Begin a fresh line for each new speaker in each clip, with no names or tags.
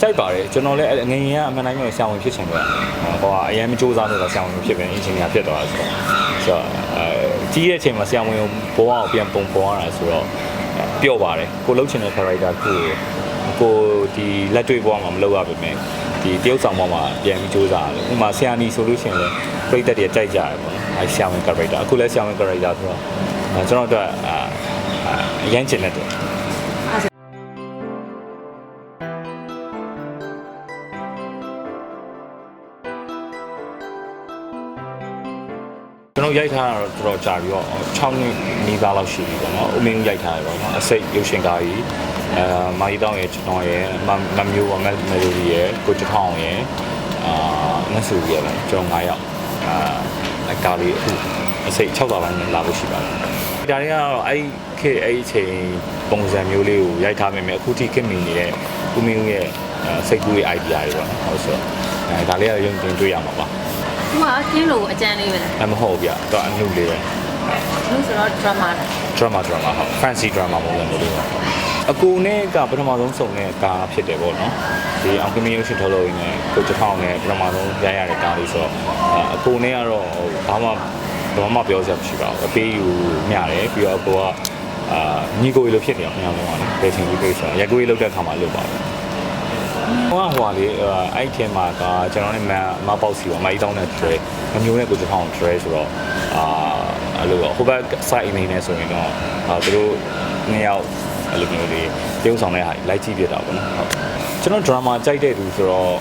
ကြိုက်ပါတယ်ကျွန်တော်လည်းအဲ့ငယ်ငယ်ကအမှန်တိုင်းမျိုးဆရာဝန်ဖြစ်ချင်တယ်ဟိုကအရင်မစူးစမ်းလို့တော့ဆရာဝန်ဖြစ်ပဲအင်ဂျင်နီယာဖြစ်သွားတာဆိုတော့ဆိုတော့အဲကြီးတဲ့အချိန်မှာဆရာဝန်ကိုဘဝကိုပြန်ပုံပေါ်ရတာဆိုတော့ပျော့ပါတယ်ကိုလှုပ်ချင်တဲ့ character ကိုကိုဒီလက်တွေ့ဘဝမှာမလုပ်ရပါမယ်ဒီတရုပ်ဆောင်ဘဝမှာပြန်ပြီးစူးစမ်းရတယ်ဥပမာဆရာနီဆိုလို့ရှိရင်လည်းပြိတ္တတွေကြိုက်ကြတယ်ပေါ့နော်အဲဆရာဝန် character အခုလည်းဆရာဝန် character ဆိုတော့အဲကျွန်တော်တို့အာအာအရင်ချင်တဲ့ ကျွန်တော်ရိုက်ထားတာတော့တော်တော်ကြာပြီးတော့6နှစ်နီးပါးလောက်ရှိပြီပေါ့နော်အမင်းရိုက်ထားတယ်ပေါ့နော်အစိတ်ရုပ်ရှင်ကားကြီးအဲမာရီတောင်းရဲ့ကျွန်တော်ရဲ့မမမျိုးပါမက်မယ်လိုဒီရဲ့ကိုချထောင်းရဲ့အာငတ်ဆူရဲ့ပေါ့ကျွန်တော်9ယောက်အာအကားလေးအခုအစိတ်6ပါးပိုင်းနဲ့လာဖို့ရှိပါတယ်ဒါတွေကတော့အဲ့ခေတ်အဲ့အချိန်ပုံစံမျိုးလေးကိုရိုက်ထားမိမယ်အခုထိခေတ်မီနေတဲ့ဦးမင်းရဲ့စိတ်ကူးရဲ့ idea တွေပေါ့နော်ဟုတ်ဆိုအဲဒါလေးကတော့ရုံတင်တွေ့ရမှာပါ
သူကကင်းလို့အကြံလေးပဲလား
အမဟုတ်ဘူးဗျတော့အနုလေးပဲ
လို့ဆိုတော့ drama လား
drama drama ဟုတ် fancy drama ပုံစံမျိုးလေးပါအကူနဲ့ကပထမဆုံးစုံတဲ့ကားဖြစ်တယ်ပေါ့နော်ဒီအောင်ကမီရုပ်ရှင်ထုတ်လို့ရင်းနဲ့ကိုချောင်းနဲ့ပထမဆုံးရရတဲ့ကားလေးဆိုတော့အကူနဲ့ကတော့ဘာမှဘာမှပြောစရာမရှိပါဘူးအပေးယူမျှတယ်ပြီးတော့အကူကအာညီကိုလိုဖြစ်နေအောင်ညောင်းလုံးပါလေဘယ်ချိန်ကြီးကိစ္စရက်ကိုကြီးလောက်တဲ့ခါမှလုပ်ပါဘူး ဟိုကဟိုလေအဲ့ထဲမှာကကျွန်တော်နဲ့မမပေါက်စီပါမကြီးတောင်းတဲ့ tray မမျိုးနဲ့ကိုချောင်း tray ဆိုတော့အာအဲ့လိုဟိုဘက် site အနေနဲ့ဆိုရင်တော့အာသူတို့နှစ်ယောက်အဲ့လိုမျိုးလေးပြုံးဆောင်တဲ့ဟာလိုက်ကြည့်ပြတာပေါ့နော်ဟုတ်ကျွန်တော် drama ကြိုက်တဲ့သူဆိုတော့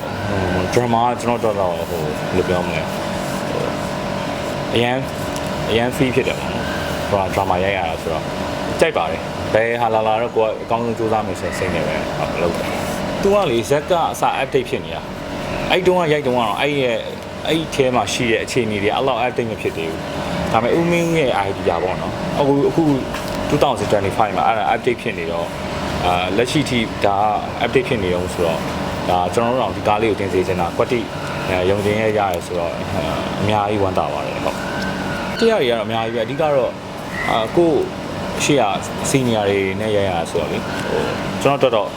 drama ကကျွန်တော်တော့ဟိုဘယ်လိုပြောမလဲအရန်အရန် fee ဖြစ်တယ်ပေါ့နော်ဟို drama ရိုက်ရတာဆိုတော့ကြိုက်ပါတယ်ဘယ်ဟာလာလာတော့ကိုကအကောင်းဆုံးစူးစမ်းမယ်ဆိုရင်စိတ်နေပဲဟုတ်လို့ သူကလေဇက်ကအစ update ဖြစ်နေတာအဲ့တုန်းကရိုက်တုန်းကတော့အဲ့ရဲ့အဲ့ထဲမှာရှိတဲ့အခြေအနေတွေအဲ့လောက် update မဖြစ်သေးဘူးဒါပေမဲ့ဦးမင်းရဲ့ idea ပေါ့နော်အခုအခု2025မှာအဲ့ဒါ update ဖြစ်နေတော့အာလက်ရှိထိဒါ update ဖြစ်နေအောင်ဆိုတော့ဒါကျွန်တော်တို့တော့ဒီကားလေးကိုတင်စေချင်တာကွက်တိရုံတင်ရရရဲဆိုတော့အများကြီးဝမ်းသာပါတယ်ဟုတ်တရားတွေကတော့အများကြီးပဲအဓိကတော့အာကိုရှေ့ကစီနီယာတွေနဲ့ရရဆိုတော့လေဟိုကျွန်တော်တော်တော့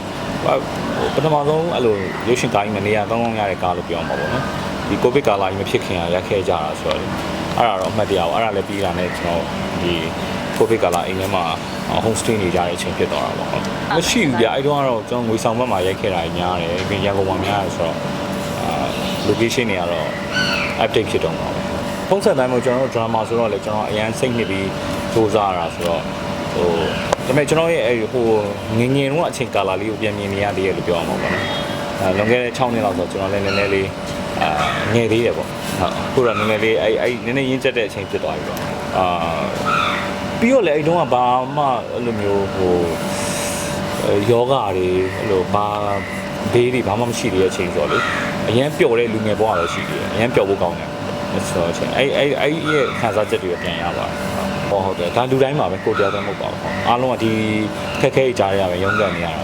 ပထမဆုံးအဲ့လိုရုပ်ရှင်ကားကြီးမနေရကောင်းကောင်းရတဲ့ကားလို့ပြောမှာပေါ့နော်ဒီကိုဗစ်ကာလကြီးမဖြစ်ခင်ကရက်ခဲ့ကြတာဆိုတော့လေအဲ့ဒါတော့အမှတ်တရပါအဲ့ဒါလည်းပြီးတာနဲ့ကျွန်တော်ဒီကိုဗစ်ကာလအိမ်ထဲမှာ home stay နေကြတဲ့အချိန်ဖြစ်သွားတာပေါ့ဟုတ်မရှိဘူးဗျအဲ့တုန်းကတော့ကျွန်တော်ငွေဆောင်ဘက်မှာရိုက်ခဲ့တာများတယ်ပြီးရန်ကုန်မှာများတယ်ဆိုတော့အာ location တွေကတော့ update ဖြစ်တော့မှာပဲဖုန်းဆက်တိုင်းမှာကျွန်တော်တို့ drama ဆိုတော့လေကျွန်တော်အရန်စိတ်နှစ်ပြီးစူးစမ်းရတာဆိုတော့ဟို ဒါပေမဲ့ကျွန်တော်ရဲ့အဲ့ဟိုငငယ်တုန်းကအချိန်ကာလလေးကိုပြန်မြင်နေရသေးတယ်လို့ပြောအောင်ပါပေါ့နော်အဲလွန်ခဲ့တဲ့6နှစ်လောက်ဆိုကျွန်တော်လည်းနည်းနည်းလေးအာငယ်သေးတယ်ပေါ့ဟုတ်ခုတော့နည်းနည်းလေးအဲ့အဲ့နည်းနည်းရင်းကျက်တဲ့အချိန်ဖြစ်သွားပြီပေါ့အာပြီးတော့လေအဲ့တုန်းကဘာမှအဲ့လိုမျိုးဟိုယောဂါတွေအဲ့လိုဘာဘေးတွေဘာမှမရှိသေးတဲ့အချိန်ဆိုတော့လေအရန်ပျော်တဲ့လူငယ်ဘဝပဲရှိသေးတယ်အရန်ပျော်ဖို့ကောင်းတယ်ဆိုတော့အချိန်အဲ့အဲ့အဲ့ရဲ့ခံစားချက်တွေပြန်ရပါတယ် ဟောဟုတ်တယ်ဒါလူတိုင်းမှာပဲကိုတရားတော့မဟုတ်ပါဘူးအားလုံးကဒီခက်ခဲကြားရပဲရုန်းကန်နေရတာ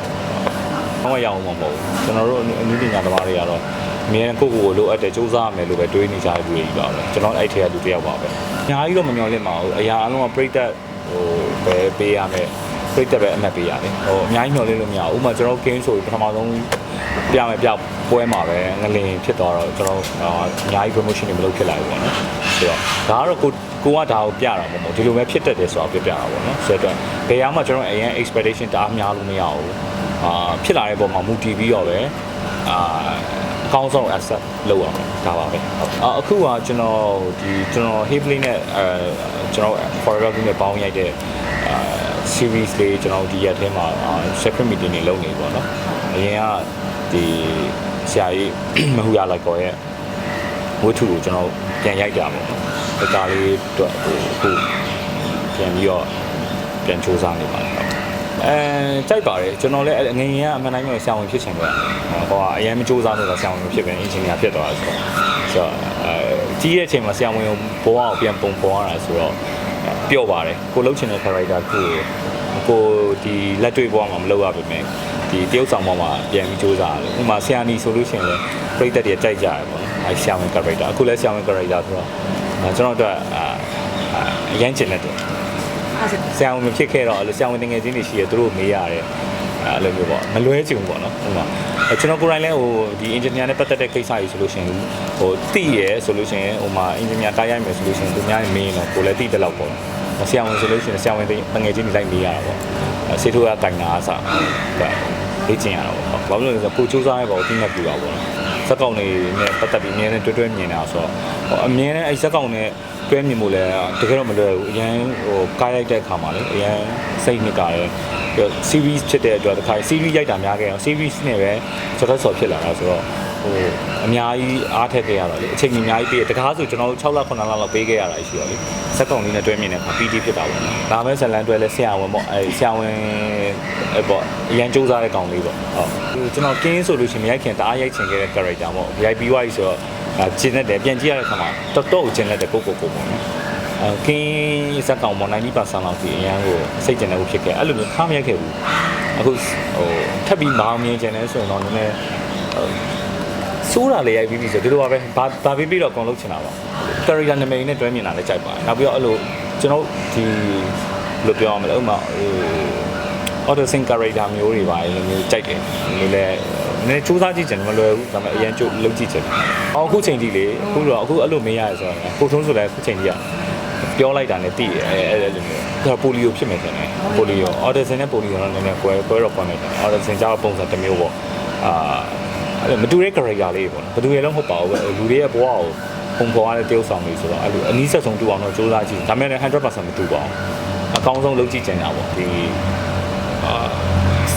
ပေါ့ဘာမှရအောင်မဟုတ်ဘူးကျွန်တော်တို့အနည်းပညာသမားတွေကတော့အမြဲကိုကိုကိုလိုအပ်တယ်စူးစမ်းရမယ်လို့ပဲတွေးနေကြတဲ့လူတွေကြီးပါပဲကျွန်တော်အဲ့ထဲကလူတစ်ယောက်ပါပဲအများကြီးတော့မမျှော်လင့်ပါဘူးအရာအလုံးကပြိတ္တဟိုပဲပေးရမယ်ပြိတ္တပဲအမှတ်ပေးရတယ်ဟိုအများကြီးမျှော်လင့်လို့မရဘူးဥပမာကျွန်တော် game ဆိုပထမဆုံးပြမယ်ပြပွဲမှာပဲငလင်ဖြစ်သွားတော့ကျွန်တော်အများကြီး promotion တွေမလုပ်ဖြစ်လာဘူးပေါ့နော် ဆိုတော့ဒါကတော့ကိုကိုကဒါကိုပြတာမဟုတ်ဘူးဒီလိုပဲဖြစ်တတ်တယ်ဆိုတာပြပြတာပေါ့နော်ဆိုတော့ဘယ်အောင်မှကျွန်တော်အရင် expectation တအားများလို့မရဘူးအာဖြစ်လာတဲ့ပုံမှာမူတည်ပြီးတော့ပဲအာအကောင်းဆုံး asset လုပ်အောင်ဒါပါပဲဟုတ်အခုကကျွန်တော်ဒီကျွန်တော် Heavily နဲ့အဲကျွန်တော် Forever Green နဲ့ပေါင်းရိုက်တဲ့အာ series လေးကျွန်တော်ဒီရက်ထဲမှာ secret meeting တွေလုပ်နေပေါ့နော်အရင်ကဒီဆရာကြီးမဟူရလိုက်ကောရဲ့ ဝတ္ထုကိုကျွန်တော်ပြန်ရိုက်ကြပါပေါ့နော်ဒီကားလေးအတွက်ဟိုအခုပြန်ပြီးတော့ပြန်စူးစမ်းနေပါတယ်ဟုတ်အဲကြိုက်ပါတယ်ကျွန်တော်လည်းငငယ်ကအမှန်တိုင်းမျိုးဆရာဝန်ဖြစ်ချင်တယ်ဟိုကအရင်မစူးစမ်းလို့တော့ဆရာဝန်ဖြစ်ပဲအင်ဂျင်နီယာဖြစ်သွားတာဆိုတော့ဆိုတော့အဲကြီးတဲ့အချိန်မှာဆရာဝန်ကိုဘဝကိုပြန်ပုံပေါ်ရတာဆိုတော့ပျော့ပါတယ်ကိုလှုပ်ချင်တဲ့ character ကိုကိုဒီလက်တွေ့ဘဝမှာမလုပ်ရပါမယ်ဒီတရုပ်ဆောင်ဘဝမှာပြန်ပြီးစူးစမ်းရတယ်ဥပမာဆရာနီဆိုလို့ရှိရင်လည်းပြိတ္တတွေကြိုက်ကြတယ်ပေါ့နော် အဲဆရာဝန် character အခုလည်းဆရာဝန် character ဆိုတော့ကျွန်တော်တို့အာအရန်ချင်တဲ့
အဲ့ဒါ
ဆရာဝန်မဖြစ်ခဲ့တော့အဲ့လိုဆရာဝန်တငယ်ချင်းတွေရှိရသူတို့မေးရတယ်အဲ့လိုမျိုးပေါ့မလွဲချင်ဘူးပေါ့နော်ဟိုမှာအဲ့ကျွန်တော်ကိုယ်တိုင်လည်းဟိုဒီ engineer နဲ့ပတ်သက်တဲ့ကိစ္စကြီးဆိုလို့ရှိရင်ဟိုတိရဲဆိုလို့ရှိရင်ဟိုမှာ engineer တားရိုက်မယ်ဆိုလို့ရှိရင်သူများမင်းတော့ကိုယ်လည်းတိတဲ့လောက်ပေါ့ဆရာဝန်ဆိုလို့ရှိရင်ဆရာဝန်တငယ်ချင်းတွေလိုက်မေးရတာပေါ့ဆေးထိုးကတိုင်တာအစားလေ့ကျင့်ရတာပေါ့ဘာလို့လဲဆိုတော့ကိုစူးစမ်းရပါဘူးတိမှတ်ပြပါပေါ့ စက်ကောင်တွေနဲ့ပတ်သက်ပြီးအမြဲတမ်းတွဲတွဲမြင်တာဆိုတော့အမြဲတမ်းအဲ့စက်ကောင်နဲ့တွဲမြင်မှုလဲတကယ်တော့မလွယ်ဘူးအရင်ဟိုကားရိုက်တဲ့အခါမှာလေအရင်စိတ်နှစ်ကာတယ် series ဖြစ်တဲ့အတွက်တခါ series ရိုက်တာများခဲ့အောင် series နဲ့ပဲစကားဆော်ဖြစ်လာတာဆိုတော့ ဟိုအများကြီးအားထက်ခဲ့ရတော့လေအချိန်ကြီးအများကြီးပေးတကားဆိုကျွန်တော်တို့6လ9လလောက်ပေးခဲ့ရတာရှိတော့လေစက်ကောင်လေးနဲ့တွဲမြင်တဲ့အခါ PT ဖြစ်တာပေါ့ဒါမဲ့ဇလန်တွဲလဲဆရာဝန်ပေါ့အဲဆရာဝန်အဲပေါ့အရန်စူးစားတဲ့ကောင်လေးပေါ့ဟုတ်ကျွန်တော်ကင်းဆိုလို့ရှိရင်မရိုက်ခင်တအားရိုက်ချင်ခဲ့တဲ့ character ပေါ့ VIP ဝိုင်းဆိုတော့ကျင်းတဲ့ပြန်ကြည့်ရတဲ့အခါမှာတော်တော်ကိုကျင်းတဲ့ကိုကိုကိုပေါ့နော်အဲကင်းစက်ကောင်ပေါ့90%လောက်ဒီအရန်ကိုစိတ်ကျင်တဲ့ကိုဖြစ်ခဲ့အဲ့လိုမျိုးထားမရိုက်ခဲ့ဘူးအခုဟိုထပ်ပြီးမအောင်မြင်ကျင်လဲဆိုရင်တော့နည်းနည်း စိုးတာလေးရိုက်ပြီးပြီဆိုဒီလိုပါပဲဘာဘာပြီးပြီးတော့အကုန်လုံးချင်တာပါ character နာမည်နဲ့တွဲမြင်တာလည်းကြိုက်ပါတယ်နောက်ပြီးတော့အဲ့လိုကျွန်တော်ဒီဘယ်လိုပြောရမလဲဥပမာဟို auto sync character မျိုးတွေပါအဲ့လိုမျိုးကြိုက်တယ်ဒီလိုလဲနည်းစူးစမ်းကြည့်ချင်တယ်မလွယ်ဘူးဒါပေမဲ့အရင်ကြိုလုပ်ကြည့်ချင်တယ်အော်အခုချိန်ကြီးလေအခုတော့အခုအဲ့လိုမရရဆိုတော့ကိုထုံးဆိုလည်းအခုချိန်ကြီးကပြောလိုက်တာနဲ့တည်ရအဲအဲ့လိုမျိုးဒါပိုလီယိုဖြစ်မယ်ထင်တယ်ပိုလီယို autism နဲ့ပိုလီယိုတော့နည်းနည်းကွဲကွဲတော့ကွဲနေတယ် autism ကြောင့်ပုံစံတစ်မျိုးပေါ့အာ အဲ့လိုမတူတဲ့ character လေးပေါ့နော်ဘယ်သူရဲလုံးမဟုတ်ပါဘူးပဲလူတွေရဲ့ဘဝကိုပုံဖော်ရတဲ့တယောက်ဆောင်လေးဆိုတော့အဲ့လိုအနည်းဆက်ဆုံးတူအောင်တော့စူးစမ်းကြည့်ဒါပေမဲ့လည်း100%မတူပါဘူးအကောင်းဆုံးလုပ်ကြည့်ချင်တာပေါ့ဒီအာ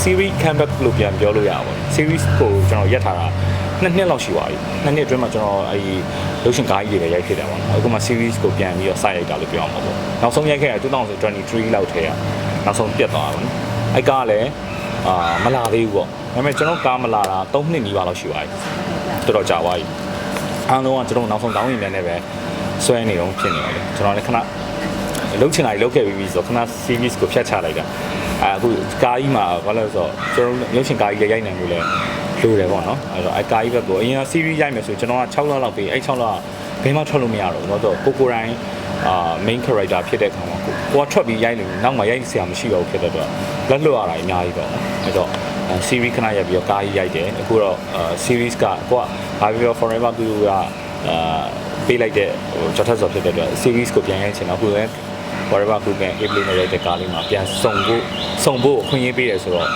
series comeback လို့ပြန်ပြောလို့ရပါဘူး series ကိုကျွန်တော်ရက်ထားတာနှစ်နှစ်လောက်ရှိပါပြီနှစ်နှစ်အတွင်းမှာကျွန်တော်အဲဒီရုပ်ရှင်ကားကြီးတွေပဲရိုက်ဖြစ်တယ်ပေါ့နော်အခုမှ series ကိုပြန်ပြီးတော့စရိုက်တာလို့ပြောအောင်ပါပေါ့နောက်ဆုံးရိုက်ခဲ့တာ2023လောက်ထဲကနောက်ဆုံးပြတ်သွားတာပေါ့နော်အဲ့ကားလည်း အာမလာသေးဘူးပေါ့ဒါပေမဲ့ကျွန်တော်ကားမလာတာ3နှစ်နီးပါးလောက်ရှိပါပြီတော်တော်ကြာသွားပြီအားလုံးကကျွန်တော်နောက်ဆုံးတောင်းရင်လည်းပဲဆွဲနေတော့ဖြစ်နေတယ်လေကျွန်တော်လည်းခဏလုတ်ချင်တာကြီးလုတ်ခဲ့ပြီးပြီဆိုတော့ခဏ series ကိုဖြတ်ချလိုက်တာအဲအခုကားကြီးမှာဘာလဲဆိုတော့ကျွန်တော်ရုပ်ရှင်ကားကြီးရိုက်နိုင်လို့လဲလိုတယ်ပေါ့နော်အဲတော့အဲကားကြီးဘက်ကိုအရင်က series ရိုက်မယ်ဆိုကျွန်တော်က6လလောက်ပြီးအဲ6လဘယ်မှထွက်လို့မရတော့ဘူးတော့ကိုကိုတိုင်း အာ main character ဖြစ်တဲ့ခါမှာကိုကိုကထွက်ပြီးရိုက်လို့နောက်မှရိုက်ဆရာမရှိတော့ဘူးဖြစ်တဲ့အတွက်လက်လွတ်ရတာအများကြီးပေါ့နော်အဲတော့ series ခဏရိုက်ပြီးတော့ကားကြီးရိုက်တယ်အခုတော့ series ကကိုကဘာပြော forever သူကအာပေးလိုက်တဲ့ဟိုကြော်ထက်စော်ဖြစ်တဲ့အတွက် series ကိုပြန်ရိုက်ချင်တော့အခုလည်း whatever ခုက April နဲ့ရိုက်တဲ့ကားလေးမှာပြန်စုံဖို့စုံဖို့ခွင့်ရပေးတယ်ဆိုတော့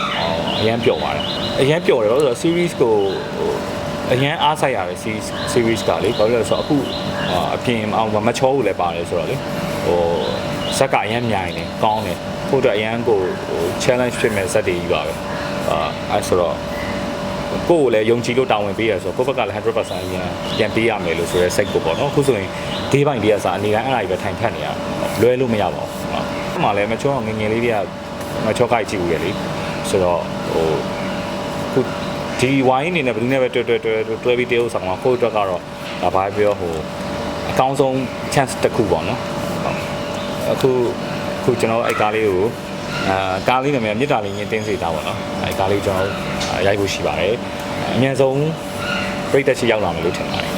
အရန်ပျော်ပါတယ်အရန်ပျော်တယ်ဘာလို့လဲဆိုတော့ series ကိုဟို အရန်အားဆိုင်ရတယ် series series ကလေဘာလို့လဲဆိုတော့အခုအပြင်အောင်မချောဘူးလည်းပါတယ်ဆိုတော့လေဟိုဇက်ကအရန်မြိုင်နေကောင်းတယ်ဖို့တော့အရန်ကိုဟို challenge ဖြစ်မဲ့ဇက်တွေကြီးပါပဲအာအဲဆိုတော့ကိုယ့်ကိုလည်းယုံကြည်လို့တာဝန်ပေးရဆိုတော့ကိုယ့်ဘက်ကလည်း100%ပြန်ပြန်ပေးရမယ်လို့ဆိုရဲစိတ်ကိုပေါ့နော်အခုဆိုရင် day by day ကစားအနေတိုင်းအဲ့ဒါကြီးပဲထိုင်ဖက်နေရလွဲလို့မရပါဘူးဟုတ်။မှလည်းမချောငငယ်လေးတွေကမချောကိုက်ကြည့်ဘူးလေဆိုတော့ဟိုခု ဒီဝိုင်းအနေနဲ့ဘယ်သူနဲ့ပဲတွဲတွဲတွဲတွဲပြီးတရုပ်ဆောင်မှာကိုယ့်အတွက်ကတော့ဒါဘာပြောဟိုအကောင်းဆုံး chance တစ်ခုပေါ့နော်။အခုခုကျွန်တော်အဲ့ကားလေးကိုအာကားလေးနာမည်မြစ်တာလေးရင်းတင်းစေတာပေါ့နော်။အဲ့ကားလေးကျွန်တော်ရိုက်ဖို့ရှိပါတယ်။အများဆုံးပြိတက်ရှိရောက်လာမယ်လို့ထင်ပါတယ်